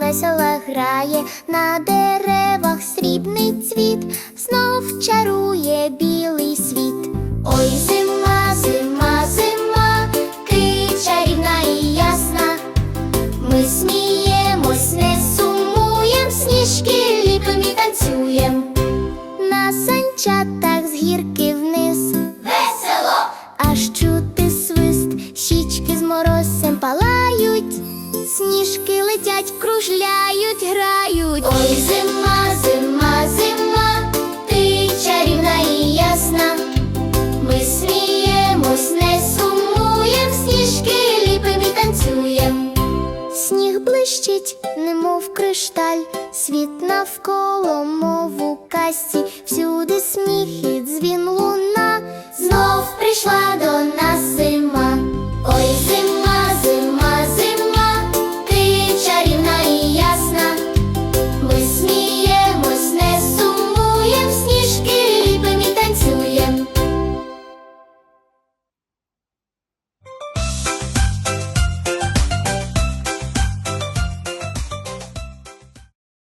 Весело грає, на деревах срібний цвіт, знов чарує білий світ. Ой, зима, зима, зима, ти чарівна і ясна. Ми сміємось, не сумуєм, сніжки ліпим і танцюєм. На санчатах з гірки вниз. Весело! Аж чути свист, щічки з морозцем палають, сніжки летять, кружляють, грають. Ой, зима, зима, зима, ти чарівна і ясна. Ми сміємось, не сумуєм, сніжки ліпим і танцюєм. Сніг блищить, немов кришталь, світ навколо, мов у касті, всюди сміх і дзвін луна.